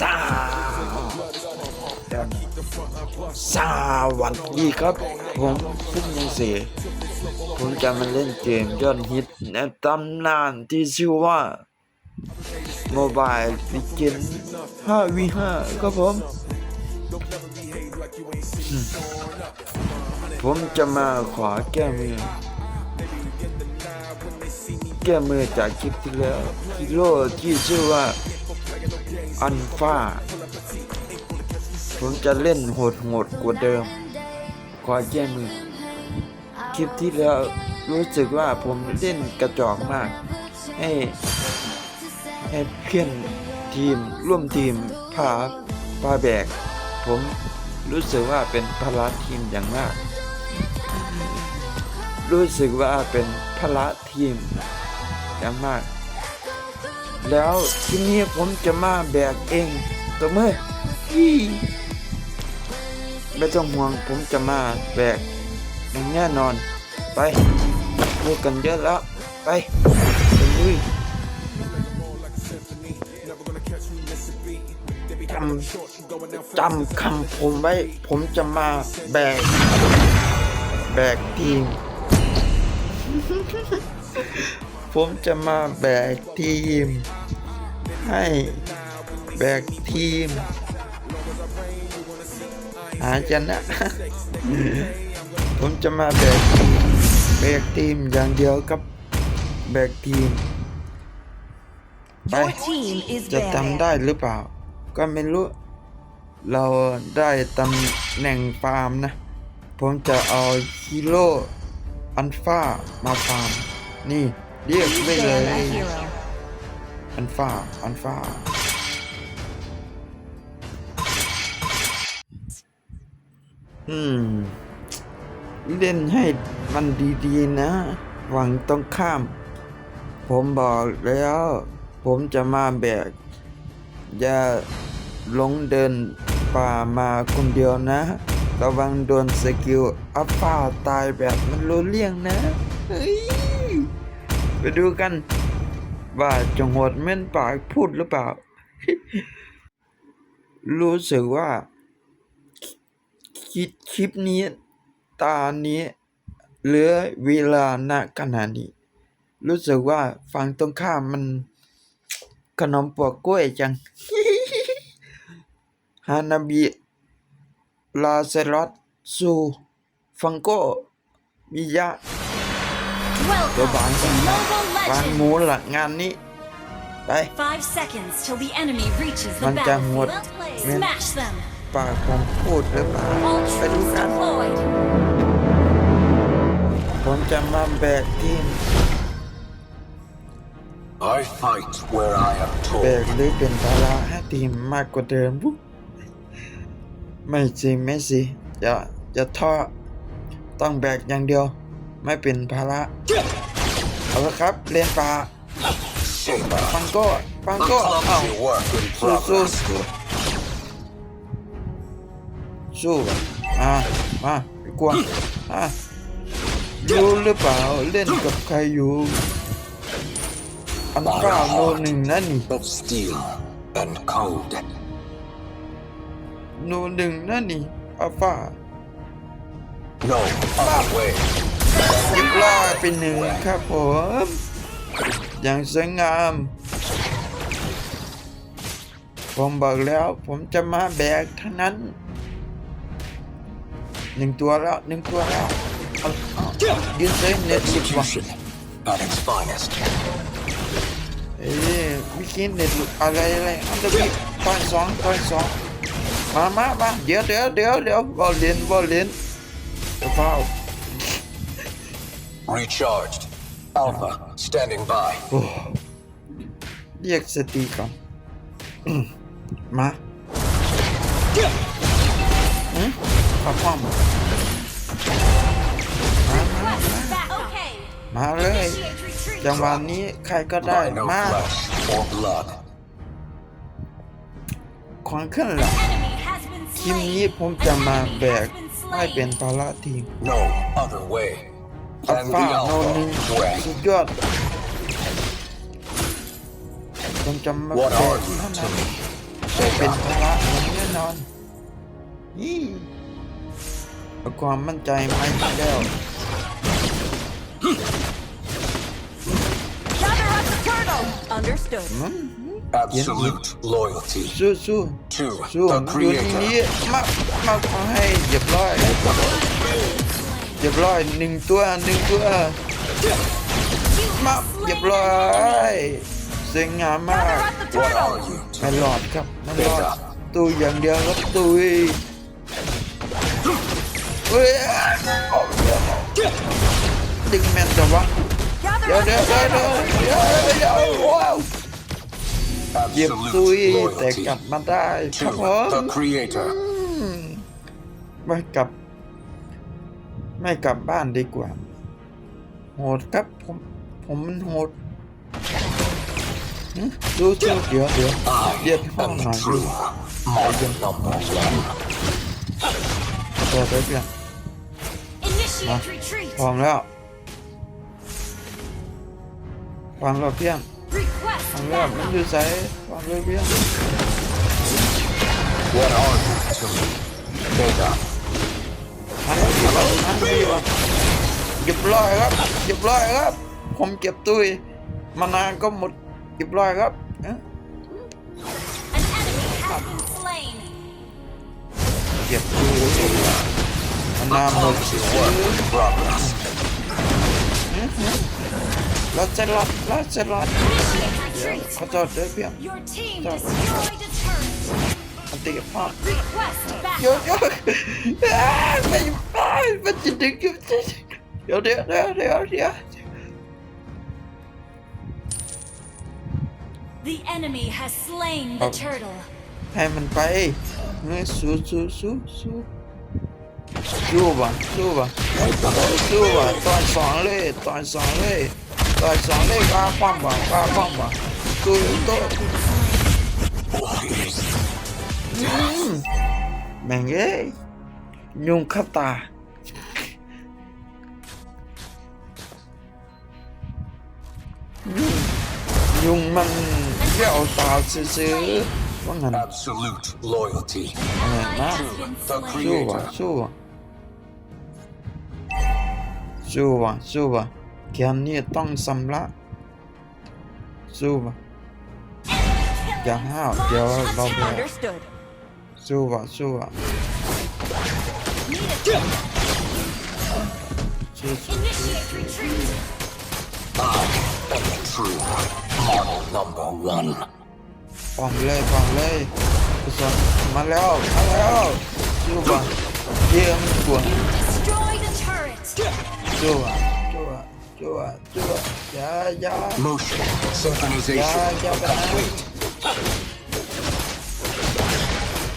สาสวัสดีครับ ผมฟุกยังเสียผมจะมาเล่นเกมยอดฮิตในตำนานที่ชื่อว่า Mobile Legend 5v5 ครับผม ผมจะมาขอแก้มือ แก้มือจากคลิปที่แล้วฮีโร่ที่ชื่อว่าอันฟ้าผมจะเล่นโหดโหดกว่าเดิม ขอแก้มือ คลิปที่แล้วรู้สึกว่าผมเล่นกระจอกมาก ให้ให้เพื่อนทีมร่วมทีมพาพาแบก ผมรู้สึกว่าเป็นพละทีมอย่างมาก รู้สึกว่าเป็นพละทีม อย่างมาก แล้วทีนี้ผมจะมาแบกเองตัวเมื่อไม่ต้องห่วงผมจะมาแบกอย่างแน่นอนไปพูดกันเยอะแล้ว ไปไปลุยจำจำคำผมไว้ ผมจะมาแบก แบกทีม ผมจะมาแบกทีม ให้แบกทีม หาชนะ ผมจะมาแบกทีมแบกทีมอย่างเดียวกับแบกทีมไป Your team is จะ banned. ทำได้หรือเปล่า ก็ไม่รู้ เราได้ตำแหน่งฟาร์มนะ ผมจะเอาฮีโร่อันฟ้ามาฟาร์ม นี่ เรียก Please ได้เล ban ย a hero. อันฟ้าอันฟ้าอืม เล่นให้มันดีๆนะ หวังต้องข้าม ผมบอกแล้ว ผมจะมาแบก อย่าหลงเดินป่ามาคนเดียวนะ ระวังโดนสกิลอัพฟ้าตายแบบมันรู้เลี่ยงนะ เฮ้ย ไปดูกัน ว่าจงโหดเม่นปากพูดหรือเปล่า รู้สึกว่า คิดคลิปนี้ ตานี้เหลือเวลาณขณะนี้ รู้สึกว่าฝั่งตรงข้ามมันขนมปอกกล้วยจัง ฮานาบิลาเซรอตซูฟังโกมิยะ Welcome bắn to con. Mobile วาง Legends. หมูละงานนี้ไป Five seconds till the enemy reaches the มันจะหมด battlefield. เม่น Smash them. ปากผมพูดหรือเปล่า All ไปดู troops กัน deployed. ผมจะมาแบกทีม I fight where I am แบ told. กหรือเป็นภาระให้ทีมมากกว่าเดิมปุ๊บไม่สิไม่สิอย่าอย่าท้อต้องแบกอย่างเดียว ไม่เป็นภาระเอาละครับเล่นป่าฟังก้ฟังก้เอาสู้สู้สู้สู้กันมาไม่กลัวอะรู้หรือเปล่าเล่นกับใครอยู่อันฟ้าโนหนึ่งนะนี่ Of steel and code. โนหนึ่งนะนี่อัลฟา No other way. ยิบล่าเป็นหนึ่งครับผมอย่างสวยงาม ผมบอกแล้วผมจะมาแบกเท่านั้นหนึ่งตัวแล้วหนึ่งตัวแล้วเอาเอายืนเซนเน็ตหลุดว่ะ Execution at its finest. เอ้ยวิกินเน็ตหลุดอะไรอะไรอันเดอร์บีตอนสองตอนสองมามามาเดี๋ยวเดี๋ยวเดี๋ยวเดี๋ยวบอลเลนบอลเลนเดี๋ยวเฝ้า Recharged. Alpha standing by. โอ้เรียกสติก่อนอืมมาอืมข้าป้อมมามา Okay. มาเลย Initiate retreat. จังหวะนี้ใครก็ได้ By no มา flesh or blood. ขวางขึ้นหลัง Enemy has been ทีม slain. นี้ผมจะมา An enemy แบก has been ให้เป็น slain. ภาระทีม No other way. อัล And ฟา the โนหนึ่ง Alpha way. สุดยอดตรงผมจะมา What แบ are ก you เท่า to นั้น me? จะเป็นภาระผมแน่นอนนี่เอาความมั่นใจมาอีกแล้ว Gather up the turtle. Understood. มัน Absolute loyalty สู้สู้ to สู้ the อยู่ที่นี้ creator. มามาขอให้เหยียบร้อย เหยียบร้อยหนึ่งตัวหนึ่งตัวมาเหยียบร้อยสวยงามมาก Gather up the What turtle. are you ไม่ to หลอดครับไม่หลอดตุยอย่างเดียวครับตุยเฮ้ยออกเดี๋ยวดึงแมนแต่วะ Gather เดี๋ยว up เดี๋ยว the เดี๋ยวเดี๋ยว turtle. เดี๋ยวเดี๋ยวว้าวเหยียบตุย Absolute แต่ loyalty กลับมาได้ครับผ to ม the creator. ไม่กลับ ไม่กลับบ้านดีกว่า โหดครับผม ผมมันโหดหึดูสู้เดี๋ยวเดี๋ยว I เย็ดห้อง am หน่อย the ดู true mark number one. ตัวเด็กเนี่ย Initiate retreat. พร้อมแล้ววางเราเพียง Request วางแล้วมัน backup. อยู่ใส่วางเลยเพียง What are you to me? Vega. หันไปดีกว่าหันทีว่เก็บร้อยครับเก็บร้อยครับ ผมเก็บตุยมานานก็หมดเก็บร้อยครับเก็บตุยมานานหมด Clumsy work in progress. เราจะรอดเราจะรอดขอโทษด้วยเพียง turret. อันตีกับพ่อ Request เดี๋ยว backup. เดี๋ยวอ้าวไม่ไม่มันจะดึงอยู่เดี๋ยวเดี๋ยวเดี๋ยวเดี๋ยวเดี๋ยว The enemy has slain the Oh. turtle. ให้มันไปเฮ้ยสู้สู้สู้สู้สู้ว่ะสู้ว่ะสู้ว่ะตอนสองเลยตอนสองเลยตอนสองเลยกล้าคว่ำว่ะกล้าคว่ำว่ะสู้โตะ แม่งเอ้ยยุงขับตายุงยุงมันเยี่ยวตาซื้อๆว่างั้น Absolute loyalty อะไรนะ Has been the slain. สู้ว่ะ creator. สู้ว่ะสู้ว่ะสู้ว่ะเกมนี้ต้องสำละสู้ว่ะอย่าห้าวเดี๋ยวเราไป Understood. สู้ว่ะสู้ว่ะ Need a สู้สู้ initiate retreat. I am the true model number one. ปองเลยปองเลยกุ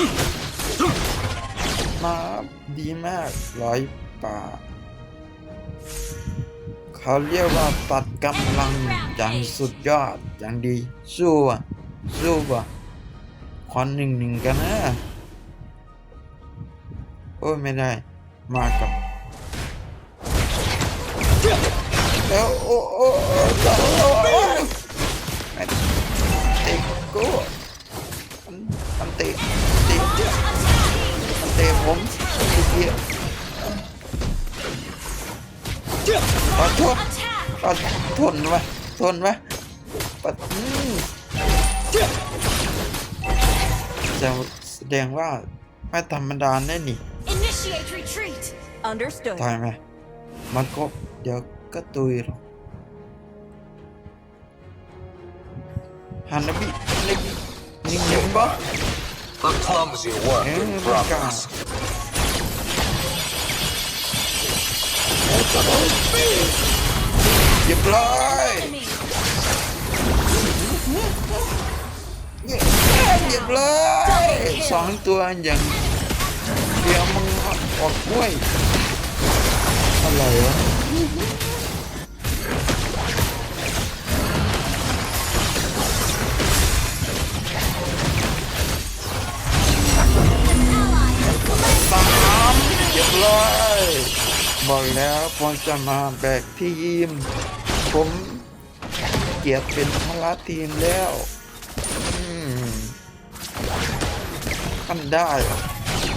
มาแล้วมาแล้วสู้ว่ะเยี่ยกว่า Destroyed a turret. สู้ว่ะสู้ว่ะสู้ว่ะสู้ว่ะอย่าอย่า Motion synchronization Yeah, yeah, but I- complete. มาดีมากร้อยป่าเขาเรียกว่าตัดกำลังอย่างสุดยอดอย่างดี สู้อะสู้อะขอหนึ่งหนึ่งกันนะ โอ้ไม่ได้ มากับแล้วโอ้โอ้โอ้โอ้โอ้โอ้ไอ้เตะกูมันมันเตะเตะมันเตะผมไอ้เหี้ยปัดทน Attack. ปัดทนวะทนวะปัดอืมจะแสดงว่าไม่ธรรมดาแน่นี่ Initiate retreat. Understood. ตายไหมมันก็เดี๋ยวก็ตุยหรอกฮันนบิฮันนบินิ่งๆบ่ A clumsy work Yeah, in my progress. เรียบร้อย Enemy. เรียบร้อยสองตัวอย่างเดียวมึงออกกล้วยอะไรวะ รียบร้อยบอกแล้วพรจะมาแบกที่ยิม ผมเกียรติเป็นพละทีมแล้วท่านได้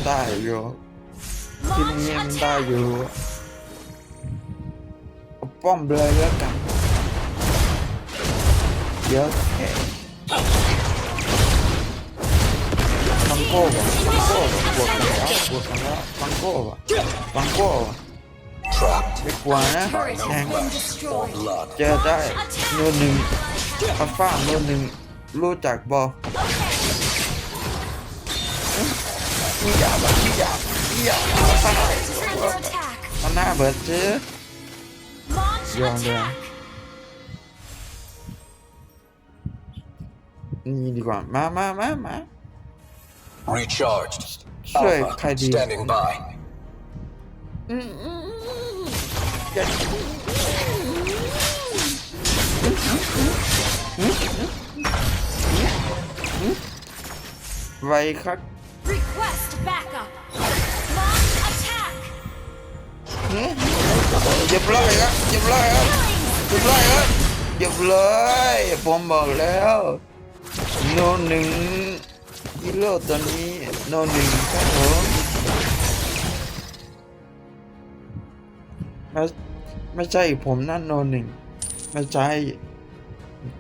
ได้อยู่ทีมนี้มนได้อยู่ป้อมเลยแล้วกันเดี๋ยว ฟังโก้ว่ะฟังโก้ว่ะบวกกันแล้วบวกกันแล้วฟังโก้ว่ะฟังโก้ว่ะ Trapped. ไม่กลัวนะ Turret แทงเจอได้โนนหนึ่งอัลฟาโนนหนึ่งรู้จักบอ Okay. มียาบะมียามียา Under attack. มันน่าเบิดซื้อ Launch Go on there. attack. นี่ดีกว่ามามามามา Recharged. Sure, Alpha, Kaidi. standing by. ไวครับ Request backup. Launch attack. เฮ้ยเรียบร้อยครับเรียบร้อยครับ Killing เรียบร้อยครับเรียบร้อยผมบอกแล้ว โนหนึ่ง ฮีโร่ตัวนี้โนหนึ่งครับผมไม่ไม่ใช่ผมนั่นโนหนึ่งไม่ใช่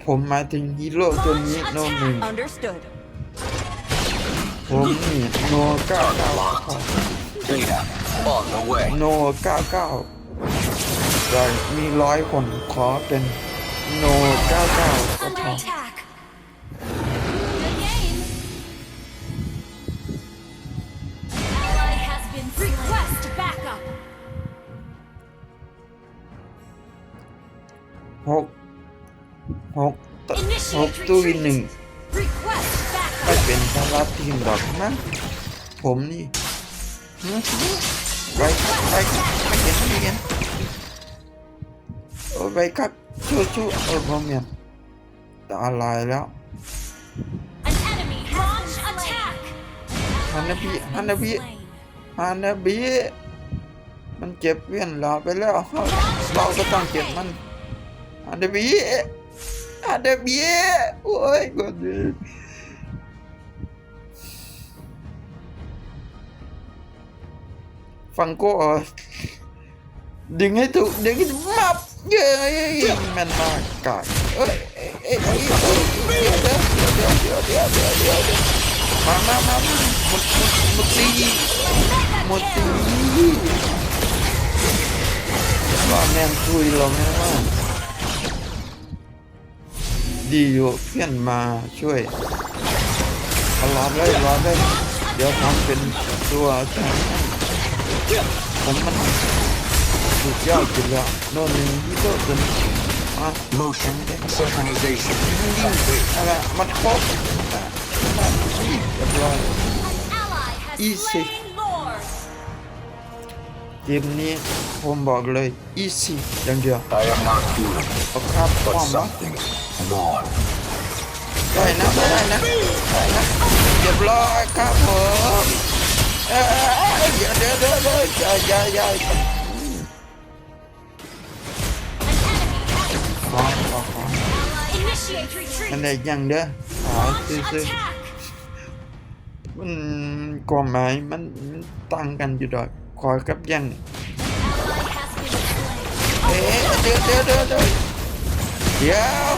ผมหมายถึงฮีโร่ตัวนี้โนหนึ่ง Understood. ผมนี่โนเก้าเก้า Data. On the way. โนเก้าเก้าแต่มีร้อยคนขอเป็นโนเก้าเก้าก็พ Under อ ตู้วินหนึ่ง retreat. Request ไม่ backup. เป็นสลับทีมดอกนะผมนี่หึไปครับไปครับไม่เห็นไม่เห็นโอ้ยไปครับชู้ชู้เออผมเห็นตาลายแล้ว An enemy launch attack. ฮันนาบีฮันนาบี Slain. ฮันนาบีมันเจ็บเวียนเราไปแล้วเราก็ต้องเจ็บมันฮันนาบี ada biaya woi gue Fangko đừng hết thụ đừng hết mập ya ya cả mà mà mà một một một tí một tí và men ดีอยู่เพี้ยนมาช่วยเอาล้มได้ล้อมได้ เดี๋ยวทำเป็นตัวแทนผมมันสุดยอดจริงแล้วนอนนี่ที่ตัวจนอ่ motion synchronization อะไรมันครบเรียบร้อย easy slain Lord. เกมนี้ผมบอกเลย easy อย่างเดียว I am not human, เอาครับป้ but อมวะ something more. ได้นะได้นะได้นะเรียบร้อยครับผมเอ้ยเดี๋ยวเดี๋ยวเดี๋ยวเดี๋ยวอย่าอย่าอย่า An enemy has ขอขอขอ initiate retreat. มันได้ยังเด้อขาย Launch ซื้อ attack. ๆมันความหมายมันมันตั้งกันอยู่ดอก ขอกับยัง Ally has been slain. เอ๊ะเดี๋ยวเดี๋ยวเดี๋ยวเดี๋ยวเดี๋ยว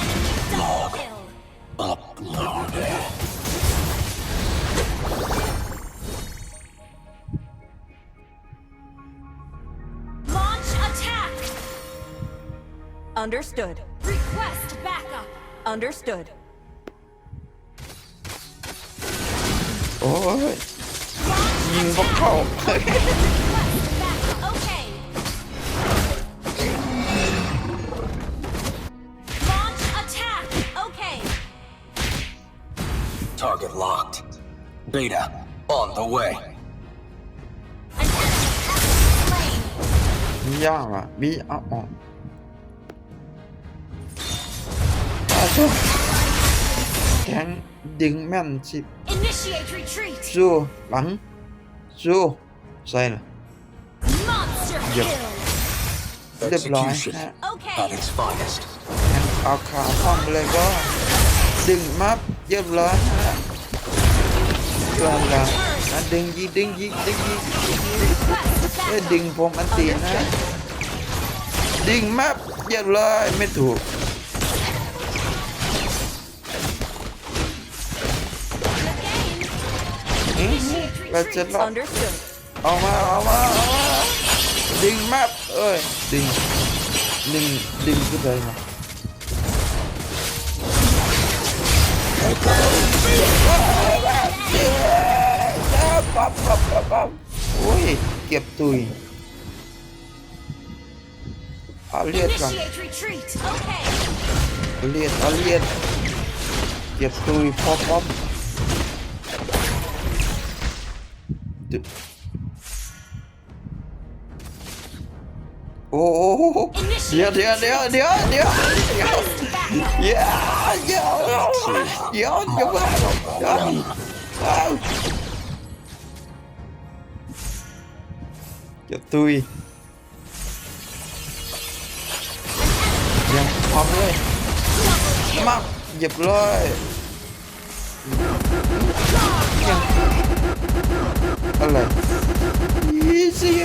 Enemy double kill. Uploaded. Launch attack. Understood. Request backup. Understood. โอ้ย ยิงพวกเข้า Backup. Okay. Launch attack. Okay. Target locked. Beta. On the way. An enemy has been slain. มียากว่ะมีเอาออกอาชุแข็งดึงแม่นสิ Initiate retreat. สู้หลัง สู้ใส่นะเยี่ยมเรียบร้อยนะเอาขาคว่องปเลยก็ ดึงมัฟเรียบร้อยนะกลางกลางนะดึงยีดึงยีดึงยีเอ้ดึงผมอันตีนะ ดึงมัฟเรียบร้อยไม่ถูกอื เราจะรอด Understood. เอามาเอามาเอามาดึงมาเอ้ยดึงดึงดึงขึ้นไปมาปั๊บปั๊บปั๊บปั๊บโอ้ยเก็บตุยเอาเลียดก่อน Initiate retreat. Okay. เอาเลียดเอาเลียดเก็บตุยพอปั๊บดึโอ้โหเดี๋ยวเดี๋ยวเดี๋ยวเดี๋ยวเดี๋ยวเอมเลยมาหยิบเลยยังอะไรอีซี่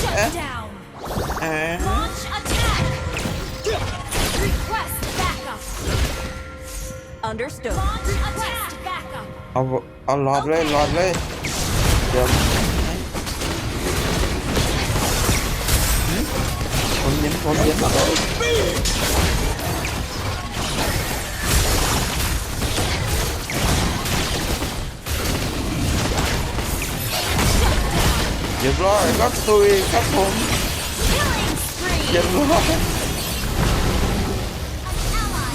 Shut down. อ่า Launch attack. Request backup. Understood. Launch attack. Backup. เอาเอาหลอดเลยหลอดเลย เดี๋ยวหืมผมเย็นผมเย็น รียบร้อยครับตุยครับผม Killing spree. เรียบร้อย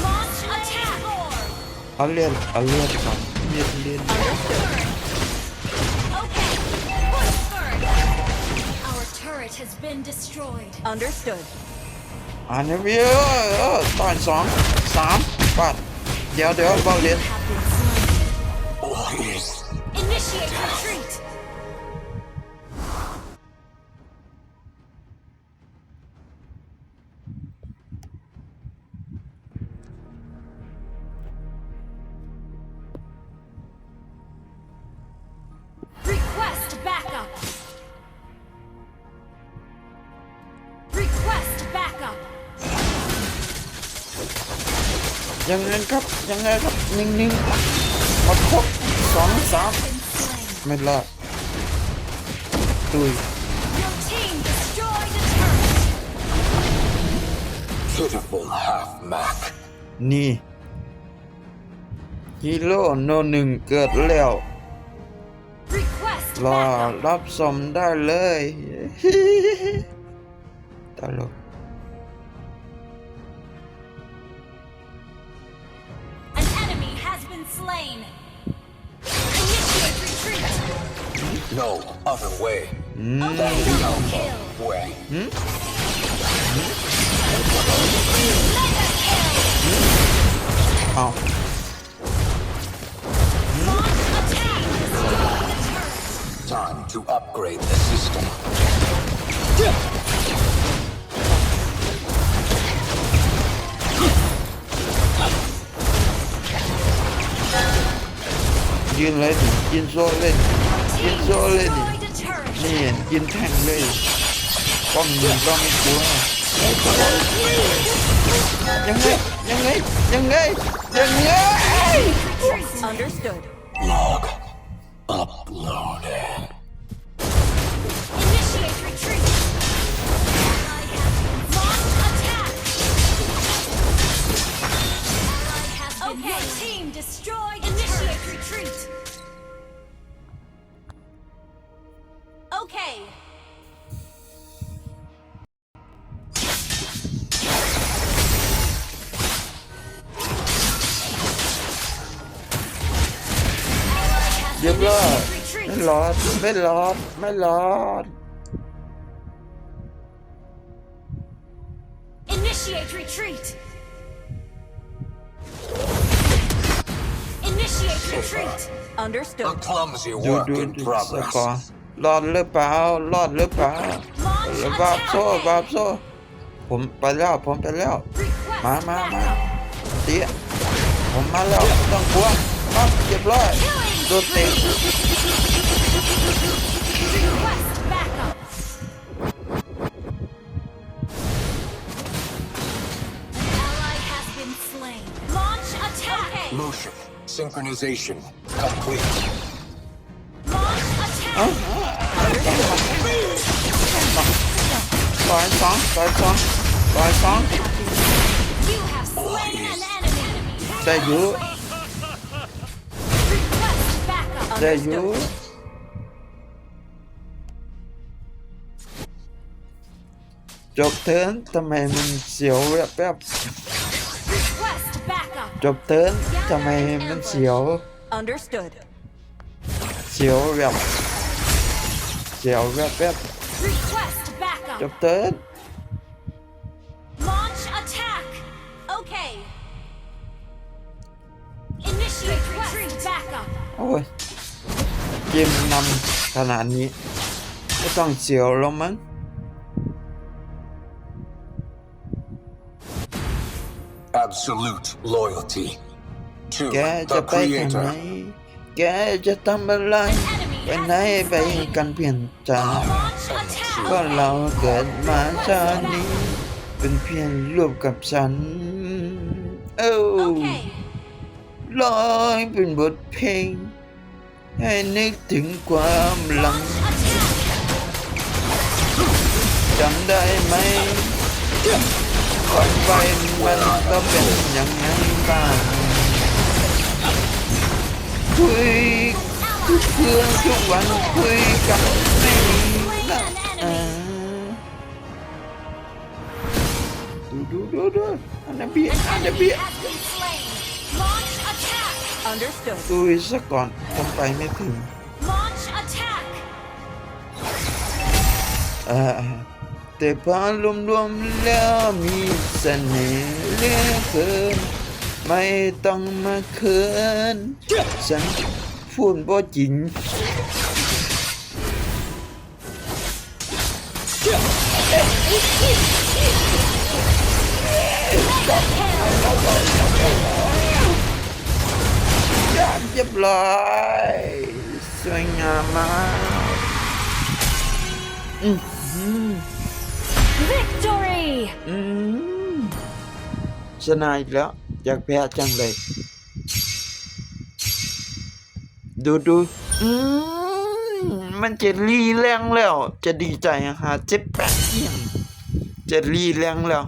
Launch attack. เอาเลียนเอาเลียนก่อนเลียนเลียน Okay. Push first. Our turret has been destroyed. Understood. อ่านเยอะเออตอนสองสามปัดเดี๋ยวเดี๋ยวบอลเลียน Have been slain. นิ่งๆหมดครบสองสาม Been slain. ไม่รอดตุย Your team destroyed a turret. Pitiful half Mac. นี่ฮีโร่โนหนึ่งเกิดแล้ว Request รอ backup. รับสมได้เลยตลก slain. Initiate retreat. No other way. อืม That is the Double Alpha kill. way. Mega kill. เอา Launch attack. Destroy the turret. Time to upgrade the system. ยืนเลยดิยืนโซ่เลยดิยืนโซ่เลยดิ Destroyed a turret. นี่ยืนแท่งเลยป้อมยิงก็ไม่กลัวยังไงยังไงยังไงยังไง Retreat. Understood. Log uploaded. Initiate retreat. Ally has launch attack. Ally has been okay. Team destroyed. Okay. เรียบร้อย Retreat. ไม่รอดไม่รอดไม่รอด Initiate retreat. Initiate retreat. A Understood. clumsy ดู work ดู in ดูส progress. กอร์ รอดหรือเปล่ารอดหรือเปล่า Launch บาปโซ่ attack. บาปโซ่ ผมไปแล้วผมไปแล้ว Request มามามา backup. เตี้ยผมมาแล้วไม่ต้องกลัวปั๊บเรียบร้อยโดนเตะ Request backup. An ally has been slain. Launch attack. Motion. Synchronization. Complete. ร้อยสองร้อยสองร้อยสอง You have slain an enemy. ได้อยู่ Request โอ้ย เกมนำขนาดนี้ก็ต้องเสียวแล้วมั้ง Absolute loyalty. To แกจะ the ไปทางไหน creator. แกจะทำอะไรไปไหนไปกันเปลี่ยนจา Launch attack. ก็เราเกิดมาชาตินี้ เป็นเพียงรูปกับฉันเอ้า Okay. ลอยเป็นบทเพลง ให้นึกถึงความหลังจำได้ไหมก่อนไปมันก็เป็นอย่างไงบ้างคุยทุกคืนทุกวันคุยกันไม่มีหลักอ่าดูดูดูดูอันนั้นเบีย An อันนั้นเบีย has been slain. Launch attack. Understood. คุยซะก่อนทำไปไม่ถึง Launch attack. อ่าแต่พอรวมๆแล้วมีเสน่ห์เหลือเกินไม่ต้องมาเขินฉันพูดบ่จริง เรียบร้อยสวยงามมาก Victory. อืมชนะอีกแล้ว อยากแพ้จังเลย ดูดูอืมมันจะรีแรงแล้ว จะดีใจหาเจ็บแปดเที่ยงจะรีแรงแล้ว